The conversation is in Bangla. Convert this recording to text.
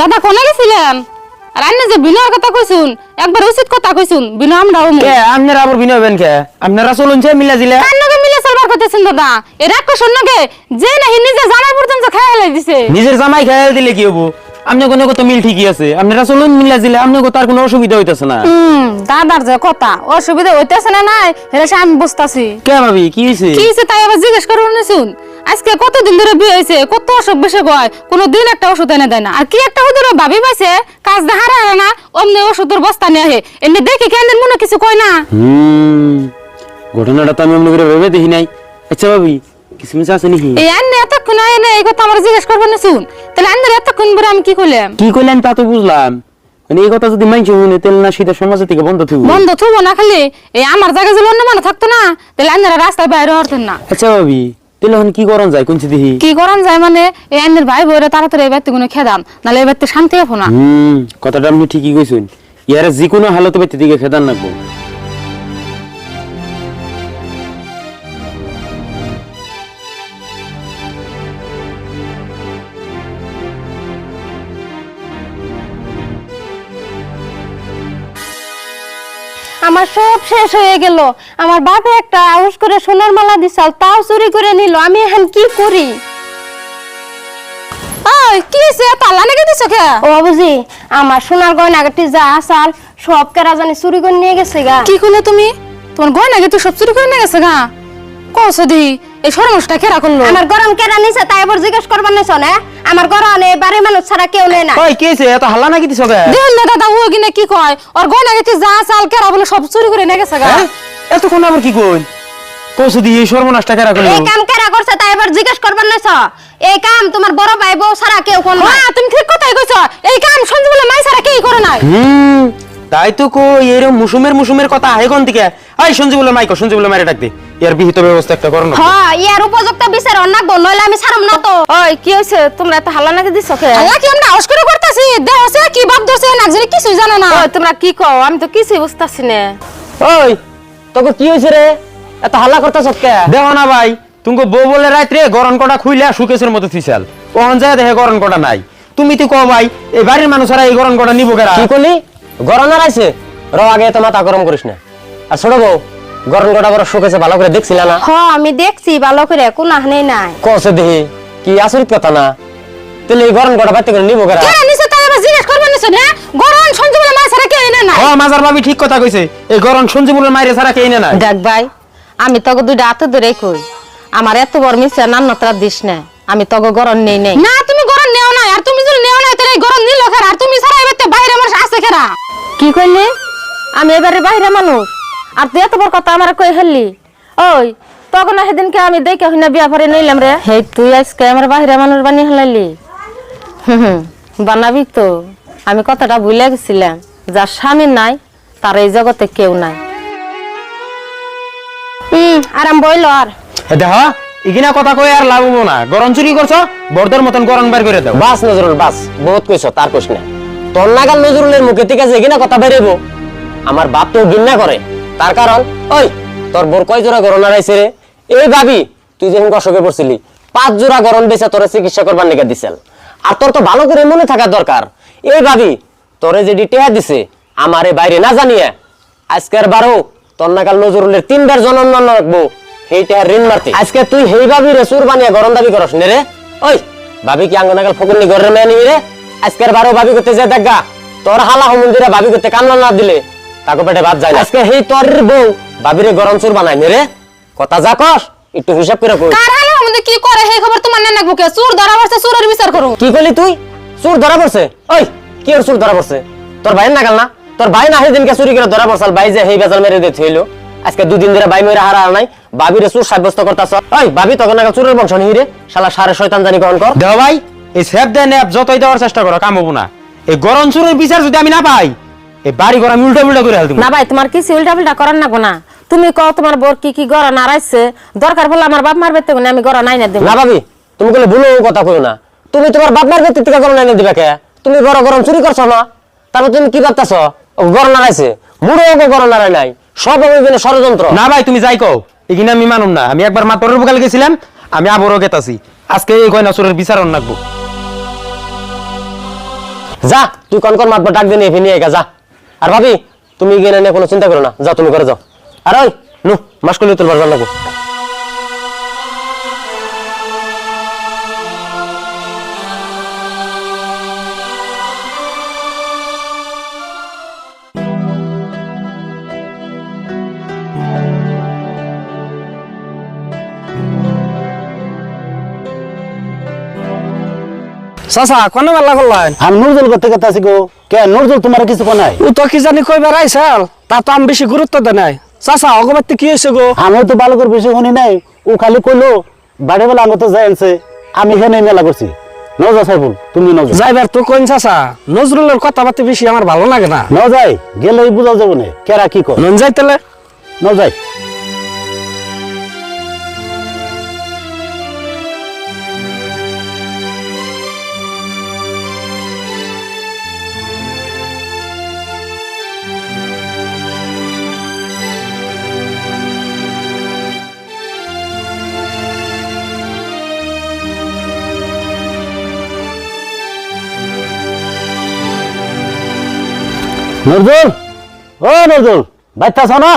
দাদা কোনে গেছিলেন? আর আন্নে যে বিনয়ের কথা কইছুন একবার উচিত কথা কইছুন বিনয় আমরা ওমু কে আপনারা আবার বিনয় হবেন কে আপনারা চলুন যে মিলা দিলে কান্নকে মিলে চলবার করতেছেন দাদা? এর এক সন্ন্যকে যে নাহি নিজে জামাই পর্যন্ত খেয়ে হেলাই দিছে। নিজের জামাই খেয়াল দিলে কি হব? আপনি কোনো কত মিল ঠিকই আছে। আপনারা চলুন মিলা দিলে আপনার তার কোনো অসুবিধা হইতেছে না। হুম দাদার যে কথা অসুবিধা হইতেছে না নাই হেরে আমি বুঝতাছি। কে ভাবি কি হয়েছে কি হয়েছে তাই আবার জিজ্ঞেস করুন শুন আজকে কতদিন ধরে বিয়ে হয়েছে? কত অসুখ বেশি গয় কোনো দিন একটা ওষুধ এনে দেয় না। আর কি একটা ওদের ভাবি পাইছে কাজ হারে না অমনি ওষুধের বস্তা নিয়ে আহে। এমনি দেখি কেন মনে কিছু কয় না? হুম ঘটনাটা তো আমি এমনি করে ভেবে দেখি নাই। আচ্ছা ভাবি কিছু আছে নাকি? এই আন্নে এতক্ষণ আয় না এই কথা আমার জিজ্ঞেস করবেন না শুন। তাহলে এতক্ষণ আমি কি করলাম কি করলেন তা তো বুঝলাম। মানে এই কথা যদি মানছি শুনে তেল না শীতের সমাজ থেকে বন্ধ থাকব বন্ধ না খালি। এই আমার জায়গায় যদি অন্য মানুষ থাকতো না তাহলে আন্নারা রাস্তায় বাইরে হরতেন না। আচ্ছা ভাবি এখন কি করন যায় কোনছি দেখি? কি করান যায় মানে এই ভাই বইরে তাড়াতাড়ি এই ব্যক্তি গুলো খেদান নাহলে এই ব্যক্তি শান্তি হব না। হুম কথাটা আপনি ঠিকই কইছেন। ইয়ারে যে কোনো হালতে ব্যক্তি দিকে খেদান রাখব আমার সব শেষ হয়ে গেল। আমার বাপে একটা আউস করে সোনার মালা দিছাল তাও চুরি করে নিল। আমি এখন কি করি? ওই কি হয়েছে তালা নাকি দিছো কে? ও বুঝি আমার সোনার গয়নাগাটি যা আসাল সব কেরা জানি চুরি করে নিয়ে গেছে গা। কি করলে তুমি? তোমার সব চুরি করে নিয়ে গেছে গা? কৌছো দি এই সরমসটা কেরা করল আমার গরম কেরা নিছে তাই এবার জিজ্ঞেস করবার নিছ না? আমার গরম বাড়ির মানুষ ছাড়া কেউ নেই না। ওই কি হয়েছে এত হাল্লা নাকি দিছ কে দেখুন না দাদা ও কিনা কি কয়? ওর গয়না কি যা চাল কেরা বলে সব চুরি করে নিয়ে গেছে গা। হ্যাঁ? এতক্ষণ আবার কি কই কৌশু দিয়ে এই সর্বনাশটা কেরা করল এই কাম কেরা করছে তাই এবার জিজ্ঞেস করবার নিছ? এই কাম তোমার বড় ভাই বউ ছাড়া কেউ কোন হ্যাঁ তুমি ঠিক কথাই কইছো। এই কাম সঞ্জু বলে মাই সারা কেই করে নাই? হুম। তাই তো কই এরকম মুসুমের মুসুমের কথা হেগন থেকে আই সঞ্জীবুল্লাহ মাইকো সঞ্জীবুল্লাহ মারে ডাক দে। এর বিহিত ব্যবস্থা একটা করো না। হ্যাঁ ইয়ার উপযুক্ত বিচার অন্যাক নইলে আমি ছাড়ম না তো। ওই কি হইছে? তোমরা এত হাল্লা নাকি দিছো কে? হাল্লা কি আমরা আউস করে করতেছি? দেহছে কি ভাব ধরছে না জানি কিছুই জানে না। ওই তোমরা কি কও? আমি তো কিছুই বুঝতাছি না। ওই তোকে কি হয়েছে রে? এত হাল্লা করতেছ কে? দেখো না ভাই তুমি বউ বলে রাত্রে গরম কটা খুইলে সুকেশের মতো থিসাল। ওহন যায় দেখে গরম কটা নাই। তুমি তো কও ভাই এই বাড়ির মানুষরা এই গরম কটা নিবো কেরা? কি করলি গরম আর আইছে র আগে তো মাথা গরম করিস না। আর ছোট বউ গরম কটা বড় শুকেছে ভালো করে দেখছিল না? হ আমি দেখছি ভালো করে কোন আহনে নাই। কসে দেখি কি আচরিত কথা না? তাহলে এই গরম কটা করে নিবো কেরা? কেন নিছে তাই আবার জিজ্ঞেস করবেন নিছে না? গরম কেই না ও মাজার ভাবি ঠিক কথা কইছে এই গরম সঞ্জীবুলের মাইরে ছাড়া কে না দেখ ভাই আমি তোকে দুইটা হাতে ধরে কই আমার এত বড় মিশে নান্নতরা দিস না আমি তোকে গরম নেই নেই। না তুমি গরম নেও না আর তুমি যদি নেও না তাহলে এই গরম নিল খেরা আর তুমি সারা এবারে বাইরে মানুষ আছে খেরা কি কইলি? আমি এবারে বাইরে মানুষ। আর তুই এত বড় কথা আমার কই হেললি ওই তখন সেদিনকে আমি দেখে হইনা বিয়া ভরে নিলাম রে। হেই তুই আজকে আমার বাইরে মানুষ বানিয়ে হেলাইলি হুম হুম, বানাবি তো। আমি কথাটা ভুলে গেছিলাম। যার স্বামী নাই তার এই জগতে কেউ নাই। হুম আরাম বইল আর। দেখ ইগিনা কথা কই আর লাভ হব না। গরম চুরি করছ বর্দের মতন গরম বার করে দাও। বাস নজরুল বাস। বহুত কইছ তার কোশ না তোর নাগাল নজরুলের মুখে থেকে যে কিনা কথা বেরেবো আমার বাপ তো ঘৃণা করে। তার কারণ, ওই, তোর বোর কয় জোড়া গরম আড়াইছে রে? এই ভাবি, তুই যখন অসুখে পড়ছিলি, পাঁচ জোড়া গরম বেচে তোরে চিকিৎসা করবার নিকে দিছিল আর তোর তো ভালো করে মনে থাকা দরকার। এই ভাবি, তোরে যে টেহা দিছে, আমারে বাইরে না জানিয়ে, আজকের বারো তোর নাগাল নজরুলের তিনবার জনম রাখব। সেইটা ঋণ মারতে। আজকে তুই হেই ভাবি রে সুর বানিয়ে গরম দাবি করস নে রে। ওই, ভাবি কি আঙ্গ নাগাল ফকুরনি ঘরের মেয়ে নিয়ে রে? আজকের বারো ভাবি করতে যে দেখা তোর হালা হুমন্দিরে ভাবি করতে কান্না না দিলে তাকে পেটে ভাত যায় আজকে হেই তোর বউ। ভাবিরে গরম সুর বানাই নে রে। কথা যা কস একটু হিসাব করে কার হালে কি করে সেই খবর তোমার না নাকবো কে চোর ধরা পড়ছে চোরের বিচার করো কি করলি তুই? চুর ধরা পড়ছে? ওই কি ওর চুর ধরা পড়ছে? তোর ভাই নাগাল না? তোর ভাই না সেদিনকে চুরি করে ধরা পড়ছাল ভাই যে হেই বেজাল মেরে দিয়ে থইলো। আজকে দুদিন ধরে ভাই মেরে হারা নাই ভাবিরে চুর সাব্যস্ত করতাছ। ওই ভাবি তখন নাগাল চুরের বংশ নিহি রে। শালা সারে শয়তান জানি গ্রহণ কর। দেও ভাই। এই সেফ দেন অ্যাপ যতই দেওয়ার চেষ্টা করো কাম হব না। এই গরম চুরের বিচার যদি আমি না পাই এই বাড়ি ঘর আমি উল্টা উল্টা করে হাল না ভাই তোমার কিছু উল্টা পাল্টা করার না গোনা তুমি কও তোমার বোর কি কি গড়া নাড়াইছে দরকার বলে আমার বাপ মারবে তো আমি গড়া নাই না দেব। না ভাবি তুমি বলে ভুলো কথা কইও না। তুমি তোমার বাপ মার ব্যক্তি থেকে নাই এনে দিবে কে? তুমি বড় গরম চুরি করছ না? তারপর তুমি কি ভাবতাছ? গরম নাড়াইছে মুড়ো গরম নাড়াই নাই। সব বিভিন্ন ষড়যন্ত্র। না ভাই তুমি যাই কও। এখানে আমি মানুম না। আমি একবার মাতরের বুকাল গেছিলাম আমি আবারও গেতাছি। আজকে এই গয়না চোরের বিচার রাখব যা, তুই কন কন মাতবা ডাক দিয়ে নিয়ে একা যা। আর ভাবি, তুমি গিয়ে নিয়ে কোনো চিন্তা করো না যাও তুমি করে যাও। আর ওই, নু মাসকলি তোর বাজার লাগো চাচা কোনে মেলা করলেন? আমি নুরজল করতে কথা আছি গো। কে নুরজল তোমার কিছু কোনাই ও তো কি জানি কই বেড়াইছাল তা তো আমি বেশি গুরুত্ব দে নাই। চাচা অগবাতে কি হয়েছে গো? আমি তো ভালো করে বেশি শুনি নাই। ও খালি কইলো বাড়ি বেলা যাই আনছে। আমি এখানে মেলা করছি। নজা সাইফুল তুমি নজর। যাইবার তো কোন চাচা নজরুলের কথাবার্তা বেশি আমার ভালো লাগে না। ন যাই গেলেই বুঝা যাব না কেরা কি কর নন যাইতেলে ন যাই নজরুল? ও নজরুল আছো না?